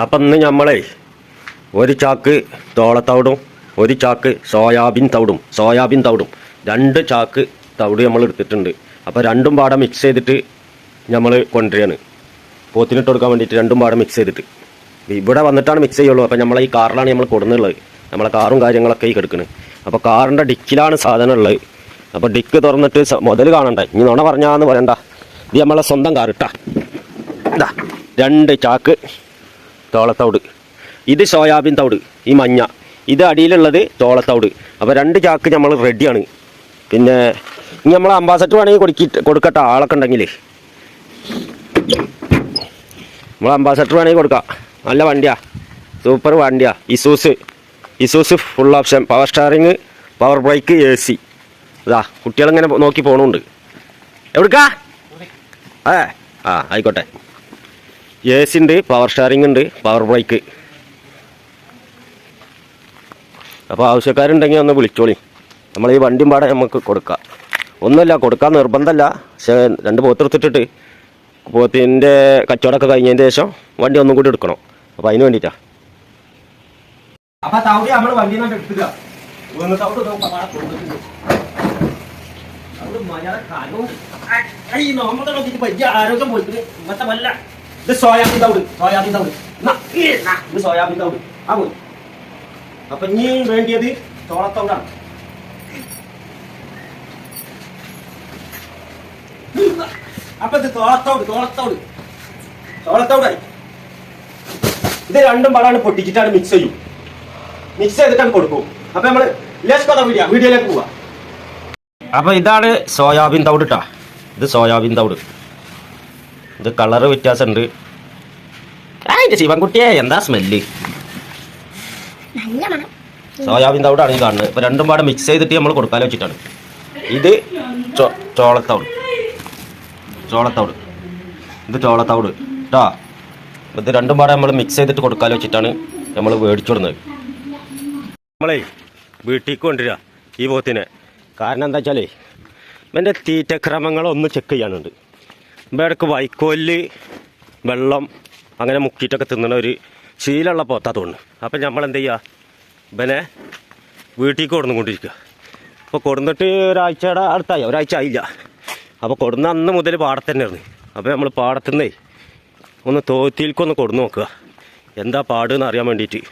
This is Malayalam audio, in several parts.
അപ്പം ഇന്ന് നമ്മളെ ഒരു ചാക്ക് തോളത്തവിടും ഒരു ചാക്ക് സോയാബീൻ തവിടും സോയാബീൻ തവിടും. രണ്ട് ചാക്ക് തവിട് നമ്മൾ എടുത്തിട്ടുണ്ട്. അപ്പോൾ രണ്ടും പാടെ മിക്സ് ചെയ്തിട്ട് നമ്മൾ കൊണ്ടുവരികയാണ്. പോത്തിനിട്ട് കൊടുക്കാൻ വേണ്ടിയിട്ട് രണ്ടും പാടെ മിക്സ് ചെയ്തിട്ട്. ഇവിടെ വന്നിട്ടാണ് മിക്സ് ചെയ്യുള്ളൂ. അപ്പോൾ നമ്മളെ ഈ കാറിലാണ് നമ്മൾ കൊടുന്നുള്ളത്. നമ്മളെ കാറും കാര്യങ്ങളൊക്കെ ഈ കിടക്കുന്നത് അപ്പോൾ കാറിന്റെ ഡിക്കിലാണ് സാധനം ഉള്ളത്. അപ്പോൾ ഡിക്ക് തുറന്നിട്ട് മുതൽ കാണണ്ട? ഇനി നുണ പറഞ്ഞാന്ന് പറയണ്ട. ഇത് നമ്മളെ സ്വന്തം കാറിട്ടാ ഇതാ രണ്ട് ചാക്ക് തോളത്തവിട്. ഇത് സോയാബീൻ തോട് ഈ മഞ്ഞ. ഇത് അടിയിലുള്ളത് തോളത്തോട് അപ്പോൾ രണ്ട് ചാക്ക് നമ്മൾ റെഡിയാണ് പിന്നെ ഇനി നമ്മൾ അംബാസഡർ വേണമെങ്കിൽ കൊടുക്കിട്ട് കൊടുക്കട്ടെ ആളൊക്കെ ഉണ്ടെങ്കിൽ നമ്മൾ അംബാസഡർ വേണമെങ്കിൽ കൊടുക്കാം. നല്ല വണ്ടിയാ. സൂപ്പർ വണ്ടിയാ. Isuzu Isuzu full option power steering power brake A C അതാ കുട്ടികളിങ്ങനെ നോക്കി പോകണുണ്ട് എവിടുക്കാ? ഏ ആ ആയിക്കോട്ടെ. എ സി ഉണ്ട് പവർ സ്റ്റാറിംഗ് ഉണ്ട് പവർ ബ്രേക്ക് അപ്പോൾ ആവശ്യക്കാരുണ്ടെങ്കിൽ ഒന്ന് വിളിച്ചോളി. നമ്മൾ ഈ വണ്ടിയും പാടെ നമുക്ക് കൊടുക്കാം. ഒന്നുമില്ല കൊടുക്കാൻ നിർബന്ധമല്ല. പക്ഷേ രണ്ട് പോത്തെടുത്തിട്ടിട്ട് പോത്തിന്റെ കച്ചവടമൊക്കെ കഴിഞ്ഞതിന് ശേഷം വണ്ടി ഒന്നും കൂടി എടുക്കണം. അപ്പോൾ അതിന് വേണ്ടിയിട്ടാണ് അപ്പൊ തവിടി നമ്മൾ വണ്ടി എടുക്കുക വലിയ ആരോഗ്യം പോയിട്ട് ഇങ്ങനത്തെ വല്ല ഇത് സോയാബീൻ തവിട് സോയാബീൻ തവിട് ഇത് സോയാബീൻ തവിട് ആ പോയി അപ്പൊ ഇനി വേണ്ടിയത് ചോളത്തവിടാണ് അപ്പൊ ഇത് തോളത്തോട് തോളത്തോട് തോളത്തോടായി ഇത് രണ്ടും പാടാണ് പൊട്ടിച്ചിട്ടാണ് മിക്സ് ചെയ്യും. മിക്സ് ചെയ്തിട്ടാണ് കൊടുക്കും. അപ്പൊ നമ്മൾ ലേസ് വീഡിയോ വീഡിയോയിലേക്ക് പോവാ. അപ്പൊ ഇതാണ് സോയാബീൻ തവിട് ട്ടാ. ഇത് സോയാബീൻ തവിട്. ഇത് കളറ് വ്യത്യാസമുണ്ട് ആ ശിവൻകുട്ടിയെ എന്താ സ്മെല്ല്? സോയാബീൻ തവിടാണ് ഈ കാണുന്നത്. ഇപ്പൊ രണ്ടും പാടെ മിക്സ് ചെയ്തിട്ട് നമ്മൾ കൊടുക്കാലോ വെച്ചിട്ടാണ്. ഇത് ചോളത്തവിട്. ചോളത്തവിട്. ഇത് ചോളത്തവിട്. കേട്ടോ ഇത് രണ്ടും പാടെ നമ്മൾ മിക്സ് ചെയ്തിട്ട് കൊടുക്കാലോ വെച്ചിട്ടാണ് നമ്മൾ മേടിച്ചുകൊടുന്നത് നമ്മളെ വീട്ടിലേക്ക് കൊണ്ടുവരിക ഈ പോത്തിനെ. കാരണം എന്താ വെച്ചാലേ എന്റെ തീറ്റക്രമങ്ങളൊന്ന് ചെക്ക് ചെയ്യാനുണ്ട്. ഇപ്പം ഇടയ്ക്ക് വൈക്കോലിൽ വെള്ളം അങ്ങനെ മുക്കിയിട്ടൊക്കെ തിന്നണ ഒരു ശീലമുള്ള പോത്താ തോന്നുന്നു. അപ്പം നമ്മൾ എന്ത് ചെയ്യുക ഇവനെ വീട്ടിലേക്ക് കൊടുന്നുകൊണ്ടിരിക്കുക. അപ്പോൾ കൊടുന്നിട്ട് ഒരാഴ്ചയുടെ അടുത്തായി. ഒരാഴ്ച ആയില്ല. അപ്പോൾ കൊടുന്ന അന്ന് മുതൽ പാടത്തന്നെയായിരുന്നു അപ്പോൾ നമ്മൾ പാടത്തുനിന്നേ ഒന്ന് തോത്തിയിൽക്കൊന്ന് കൊടുന്നു നോക്കുക. എന്താ പാടെന്ന് അറിയാൻ വേണ്ടിയിട്ട്.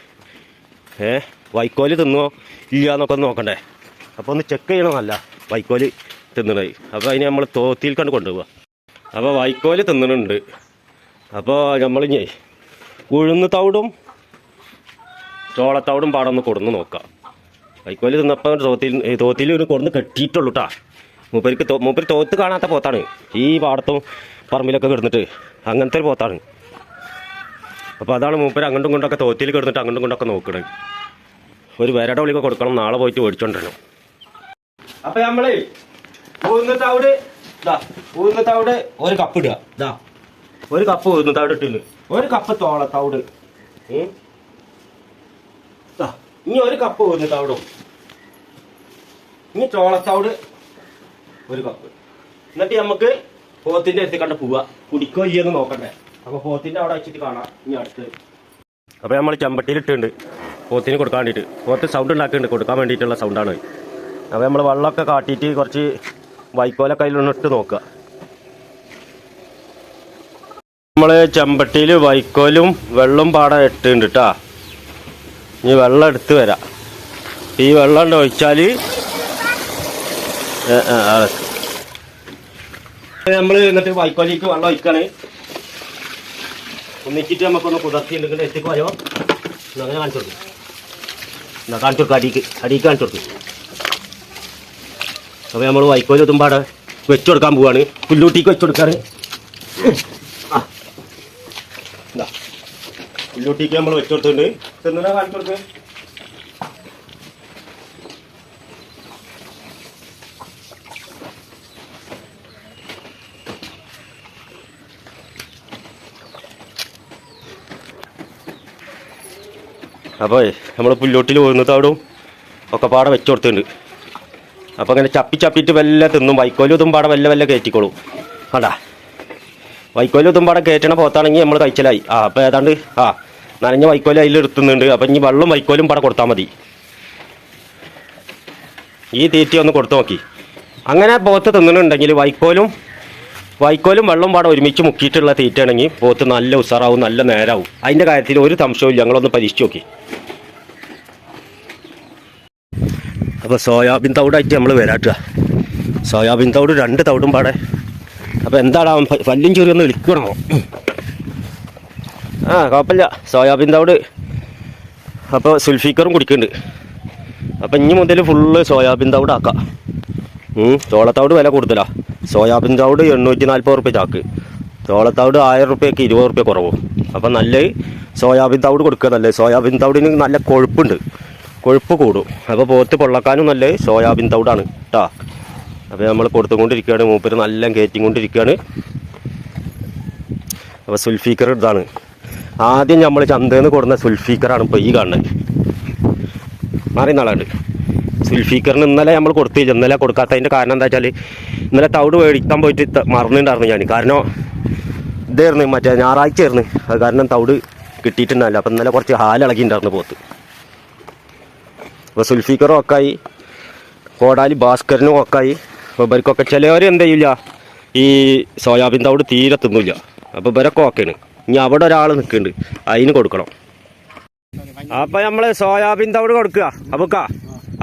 ഏ? വൈക്കോൽ തിന്നോ ഇല്ല എന്നൊക്കെ ഒന്ന് നോക്കണ്ടേ? അപ്പോൾ ഒന്ന് ചെക്ക് ചെയ്യണമെന്നല്ല വൈക്കോൽ തിന്നണത്. അപ്പോൾ അതിന് നമ്മൾ തോത്തിയിൽ കണ്ട് കൊണ്ടുപോവുക. അപ്പോൾ വൈക്കോൽ തിന്നണുണ്ട്. അപ്പോൾ നമ്മളിഞ്ഞേ ഉഴുന്ന് തവിടും ചോളത്തവിടും പാടൊന്ന് കൊടുന്ന് നോക്കാം. വൈക്കോൽ തിന്നപ്പോൾ തോത്തിൽ തോത്തിൽ ഒരു കൊടുന്ന് കെട്ടിയിട്ടുള്ളൂ കേട്ടാ മൂപ്പരിക്ക് മൂപ്പര് തോത്ത് കാണാത്ത പോത്താണ്. ഈ പാടത്തും പറമ്പിലൊക്കെ കിടന്നിട്ട് അങ്ങനത്തെ ഒരു പോത്താണ്. അപ്പോൾ അതാണ് മൂപ്പര് അങ്ങോട്ടും ഇങ്ങോട്ടൊക്കെ തോത്തിൽ കിടന്നിട്ട് അങ്ങോട്ടും ഇങ്ങോട്ടൊക്കെ നോക്കണത് ഒരു വരട വിളിക്ക് കൊടുക്കണം നാളെ പോയിട്ട് മേടിച്ചോണ്ടിരണം. അപ്പൊ നമ്മൾ ഊന്നത്തവിട് ഇതാ തവിട് ഒരു കപ്പ് ഇടുക. ഇതാ ഒരു കപ്പ് ഊന്നത്തവിട് ഇട്ടില്ല ഒരു കപ്പ് തോള തവിട്. ഇനി ഒരു കപ്പ് ഊന്നത്തവിടും ഇനി ചോളത്തവിട് ഒരു കപ്പ് എന്നിട്ട് നമുക്ക് പോത്തിന്റെ അടുത്ത് കണ്ട് പോവാ. കുടിക്കോ ഇല്ലെന്ന് നോക്കണ്ടേ. അപ്പൊ പോത്തിന്റെ അവിടെ വെച്ചിട്ട് കാണാം. ഇനി അടുത്ത്. അപ്പൊ നമ്മൾ ചെമ്പട്ടിയിലിട്ടുണ്ട് പോത്തിന് കൊടുക്കാൻ വേണ്ടിയിട്ട്. പോത്ത് സൗണ്ട് ഉണ്ടാക്കുന്നുണ്ട് കൊടുക്കാൻ വേണ്ടിയിട്ടുള്ള സൗണ്ടാണ് അപ്പോൾ നമ്മൾ വെള്ളമൊക്കെ കാട്ടിയിട്ട് കുറച്ച് വൈക്കോലൊക്കെ കയ്യിലൊന്നിട്ട് നോക്കുക. നമ്മൾ ചെമ്പട്ടിയിൽ വൈക്കോലും വെള്ളം പാടെ ഇട്ടുണ്ട് കേട്ടാ ഇനി വെള്ളം എടുത്ത് വരാം. ഈ വെള്ളം ഉണ്ട് ഒഴിച്ചാൽ നമ്മൾ എന്നിട്ട് വൈക്കോലിക്ക് വെള്ളം ഒഴിക്കണേ. ഒന്നിച്ചിട്ട് നമുക്കൊന്ന് കുതിർത്തി ഉണ്ടെങ്കിൽ എത്തിക്കോയോ അങ്ങനെ കാണിച്ചു കൊടുക്കും. കാണിച്ചു കൊടുക്കും അടിക്ക്. അടിക്ക് കാണിച്ചു കൊടുക്കും. അപ്പോൾ നമ്മൾ വൈക്കോൽ എത്തുമ്പാടെ വെച്ച് കൊടുക്കാൻ പോവാണ്. പുല്ലൂട്ടിക്ക് വെച്ച് കൊടുക്കാറ് പുല്ലുട്ടിക്ക് നമ്മൾ വെച്ച് കൊടുത്തിട്ടുണ്ട് തിന്നുന്ന കാണിച്ചു അപ്പോൾ നമ്മൾ പുല്ലോട്ടിൽ പോകുന്നതോടും ഒക്കെ പാടെ വെച്ച് കൊടുത്തിട്ടുണ്ട് അപ്പോൾ അങ്ങനെ ചപ്പി ചപ്പിയിട്ട് വല്ല തിന്നും. വൈക്കോലും ഇതും പാടെ വല്ല വല്ല കയറ്റിക്കോളും കണ്ടാ? വൈക്കോലും ഇതും കയറ്റണ പോത്താണെങ്കിൽ നമ്മൾ കഴിച്ചലായി. ആ അപ്പോൾ ഏതാണ്ട് ആ നനഞ്ഞ വൈക്കോൽ അതിൽ എടുത്തുന്നുണ്ട് അപ്പം ഇനി വെള്ളം വൈക്കോലും പാടെ കൊടുത്താൽ മതി. ഈ തീറ്റി ഒന്ന് കൊടുത്തു നോക്കി. അങ്ങനെ പോത്ത് തിന്നുന്നുണ്ടെങ്കിൽ വൈക്കോലും വൈക്കോലും വെള്ളം പാടെ ഒരുമിച്ച് മുക്കിയിട്ടുള്ള തീറ്റയാണെങ്കിൽ പോത്ത് നല്ല ഉസാറാവും നല്ല നേരാവും. അതിന്റെ കാര്യത്തിൽ ഒരു സംശയവും. ഞങ്ങളൊന്ന് പരീക്ഷിച്ച് നോക്കി. അപ്പോൾ സോയാബീൻ തവിടായിട്ട് നമ്മൾ വരാട്ടുക. സോയാബീൻ തവിട് രണ്ട് തവിടും പാടെ. അപ്പോൾ എന്താണ് അവൻ പല്ലും ചൊറി ഒന്ന് വിളിക്കണോ? ആ കുഴപ്പമില്ല സോയാബീൻ തവിട്. അപ്പോൾ സുൽഫീക്കറും കുടിക്കുന്നുണ്ട്. അപ്പം ഇനി മുതൽ ഫുള്ള് സോയാബീൻ തവിട് ആക്കാം. ചോളത്തവിട് വില കൂടുതലാ. സോയാബീൻ തവിട് എണ്ണൂറ്റി നാൽപ്പത് റുപ്യ ചാക്ക്. ചോളത്തവിട് ആയിരം റുപ്യക്ക് ഇരുപത് റുപ്യ കുറവും. അപ്പം നല്ല സോയാബീൻ തവിട് കൊടുക്കുക നല്ലത്. സോയാബീൻ തവിടിന് നല്ല കൊഴുപ്പുണ്ട്. കൊഴുപ്പ് കൂടും. അപ്പോൾ പോത്ത് പൊള്ളക്കാനും നല്ല? സോയാബീൻ തൗടാണ് കേട്ടോ അപ്പോൾ നമ്മൾ കൊടുത്തുകൊണ്ടിരിക്കുകയാണ്. മൂപ്പര് നല്ല കയറ്റിക്കൊണ്ടിരിക്കുകയാണ്. അപ്പോൾ സുൽഫീക്കർ ഇതാണ്. ആദ്യം നമ്മൾ ചന്തയിൽ നിന്ന് കൊടുക്കുന്ന സുൽഫീക്കറാണ് ഇപ്പോൾ ഈ കാണുന്നത്. മാറി നാളുണ്ട്. സുൽഫീക്കറിന് ഇന്നലെ നമ്മൾ കൊടുത്തു ഇന്നലെ കൊടുക്കാത്തതിന്റെ കാരണം എന്താ വെച്ചാൽ ഇന്നലെ തവിട് മേടിക്കാൻ പോയിട്ട് മറന്നിട്ടുണ്ടായിരുന്നു ഞാൻ കാരണം ഇതായിരുന്നു. മറ്റേ ഞായറാഴ്ച ആയിരുന്നു അത് കാരണം തവിട് കിട്ടിയിട്ടുണ്ടായില്ല. അപ്പം ഇന്നലെ കുറച്ച് ഹാലിളകിയിട്ടുണ്ടായിരുന്നു പോത്ത്. അപ്പോൾ ഒക്കായി. കോടാലി ഭാസ്കരനും ഒക്കായി. അപ്പോൾ ഇവർക്കൊക്കെ ചിലവർ എന്ത് ചെയ്യില്ല ഈ സോയാബീൻ തവിട് തീരെ തിന്നില്ല അപ്പോൾ ഇവരൊക്കെ ഓക്കെയാണ് ഇനി അവിടെ ഒരാൾ നിൽക്കുന്നുണ്ട് അതിന് കൊടുക്കണം. അപ്പൊ നമ്മൾ സോയാബീൻ തവിട് കൊടുക്കുക അപ്പൊക്ക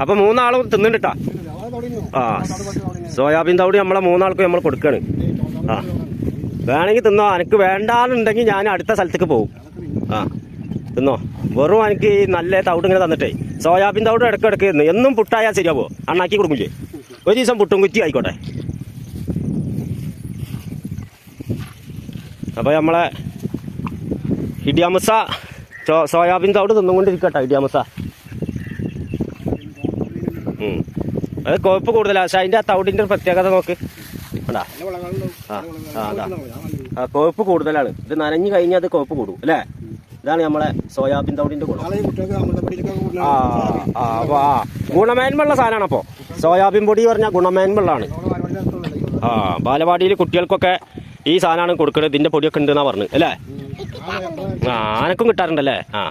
അപ്പൊ മൂന്നാളും തിന്നിട്ടാ ആ സോയാബീൻ തവിട് നമ്മളെ മൂന്നാൾക്കും നമ്മൾ കൊടുക്കാണ്. ആ. വേണമെങ്കിൽ തിന്നോ. എനിക്ക് വേണ്ടാന്നുണ്ടെങ്കിൽ ഞാൻ അടുത്ത സ്ഥലത്തേക്ക് പോകും ആ. തിന്നോ വെറും എനിക്ക് നല്ല തവിട് ഇങ്ങനെ തന്നിട്ടേ. സോയാബീൻ തവിട് ഇടയ്ക്ക് തിന്ന് എന്നും പുട്ടായാൽ ശരിയാവോ? അണ്ണാക്കി കൊടുക്കില്ലേ? ഒരു ദിവസം പുട്ടും കുറ്റി ആയിക്കോട്ടെ. അപ്പോൾ നമ്മളെ ഇടിയാമസ സോയാബീൻ തവിട് തിന്നുകൊണ്ടിരിക്കട്ടെ ഇടിയാമസ. അത് കൊഴുപ്പ് കൂടുതലാണ് പക്ഷെ അതിന്റെ ആ തവിടിന്റെ പ്രത്യേകത നോക്ക്. ആ ആ അതാ. ആ കൊഴുപ്പ് കൂടുതലാണ്. ഇത് നനഞ്ഞു കഴിഞ്ഞാൽ അത് കൊഴുപ്പ് കൂടും അല്ലേ? ഇതാണ് നമ്മളെ സോയാബീൻ തൗടിന്റെ ഗുണം. ആ ആ അപ്പൊ ആ ഗുണമേന്മയുള്ള സാധനമാണ് അപ്പോൾ സോയാബീൻ പൊടി പറഞ്ഞാൽ ഗുണമേന്മയുള്ളതാണ്. ആ ബാലവാടിയിൽ കുട്ടികൾക്കൊക്കെ ഈ സാധനമാണ് കൊടുക്കുന്നത്. ഇതിന്റെ പൊടിയൊക്കെ ഉണ്ടെന്നാ പറഞ്ഞു അല്ലേ? ആ ആനക്കും കിട്ടാറുണ്ടല്ലേ? ആ.